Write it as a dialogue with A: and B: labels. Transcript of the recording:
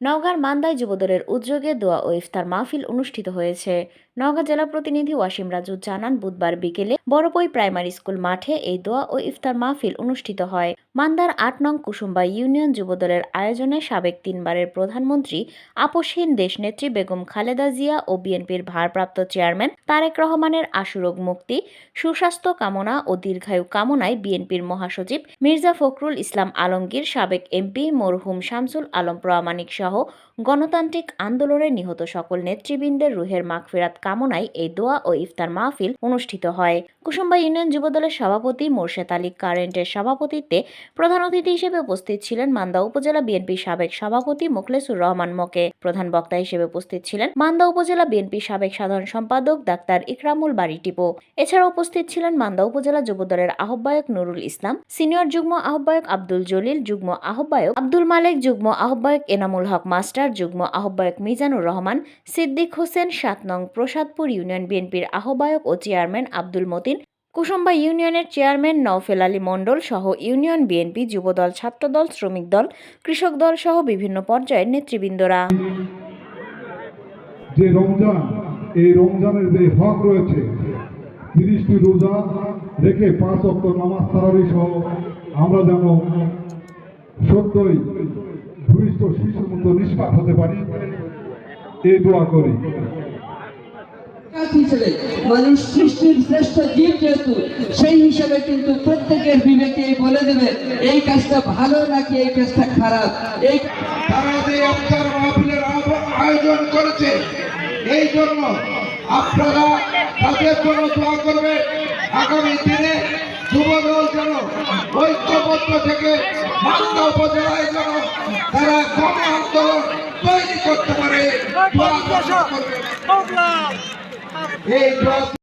A: নওগাঁর মান্দায় যুবদলের উদ্যোগে দোয়া ও ইফতার মাহফিল অনুষ্ঠিত হয়েছে। নওগাঁ জেলা প্রতিনিধি ওয়াসিম রাজু জানান, বুধবার বিকেলে বড়পই প্রাইমারি স্কুল মাঠে এই দোয়া ও ইফতার মাহফিল অনুষ্ঠিত হয়। মান্দার আট নং কুসুম্বা ইউনিয়ন যুবদলের আয়োজনে সাবেক তিনবারের প্রধানমন্ত্রী আপসহীন দেশনেত্রী বেগম খালেদা জিয়া ও বিএনপির ভারপ্রাপ্ত চেয়ারম্যান তারেক রহমানের আশুরোগ মুক্তি, সুস্বাস্থ্য কামনা ও দীর্ঘায়ু কামনায় বিএনপির মহাসচিব মির্জা ফখরুল ইসলাম আলমগীর, সাবেক এমপি মরহুম শামসুল আলম প্রামাণিক সহ গণতান্ত্রিক আন্দোলনে নিহত সকল নেতৃবৃন্দের রুহের মাগফিরাত কামনায় এই দোয়া ও ইফতার মাহফিল অনুষ্ঠিত হয়। কুসুম্বা ইউনিয়ন যুবদলের সভাপতি মোর্শেদ আলী কারেন্টের সভাপতিত্বে প্রধান অতিথি হিসেবে উপস্থিত ছিলেন মান্দা উপজেলা বিএনপির সাবেক সভাপতি মোখলেসুর রহমান মকে। প্রধান বক্তা হিসেবে উপস্থিত ছিলেন মান্দা উপজেলা বিএনপির সাবেক সাধারণ সম্পাদক ডাক্তার ইকরামুল বাড়ি টিপো। এছাড়া উপস্থিত ছিলেন মান্দা উপজেলা যুবদলের আহ্বায়ক নুরুল ইসলাম, সিনিয়র যুগ্ম আহ্বায়ক আব্দুল জলিল, যুগ্ম আহ্বায়ক আব্দুল মালেক, যুগ্ম আহ্বায়ক এনামুল হক মাস্টার, যুগ্ম আহ্বায়ক মিজানুর রহমান, সিদ্দিক হোসেন সাত নং প্রসাদপুর ইউনিয়ন বিএনপির আহ্বায়ক ও চেয়ারম্যান আব্দুল মতিন, কুসুম্বা ইউনিয়নের চেয়ারম্যান নওফেল আলী মণ্ডল সহ ইউনিয়ন বিএনপি যুবদল, ছাত্রদল, শ্রমিক দল, কৃষক দল সহ বিভিন্ন পর্যায়ের নেতৃবৃন্দরা।
B: যে রমজান, এই রমজানের যে হক রয়েছে, তিরিশটি রোজা রেখে পাঁচ অক্ট নামাজ তারাবি সহ আমরা যেন সত্যই ভূমিষ্ঠ শিশুর মতো নিষ্পাপ হতে পারি, এই দোয়া করি।
C: হিসেবে মানুষ সৃষ্টির শ্রেষ্ঠ জীব যেহেতু সেই হিসাবে কিন্তু প্রত্যেকের বিবেকে বলে দেবে এই কাজটা ভালো নাকি এই কাজটা খারাপ? এই
D: তারা যে আফতার মাহফিলের আয়োজন করেছে। এই জন্য আপনারা তাদের জন্য দোয়া করবেন। আগামী দিনে যুবদল যেন ঐক্যবদ্ধ থেকে মালদা উপজেলায় যেন তারা গণ আন্দোলন তৈরি করতে পারে দোয়া করবেন। এই দোয়া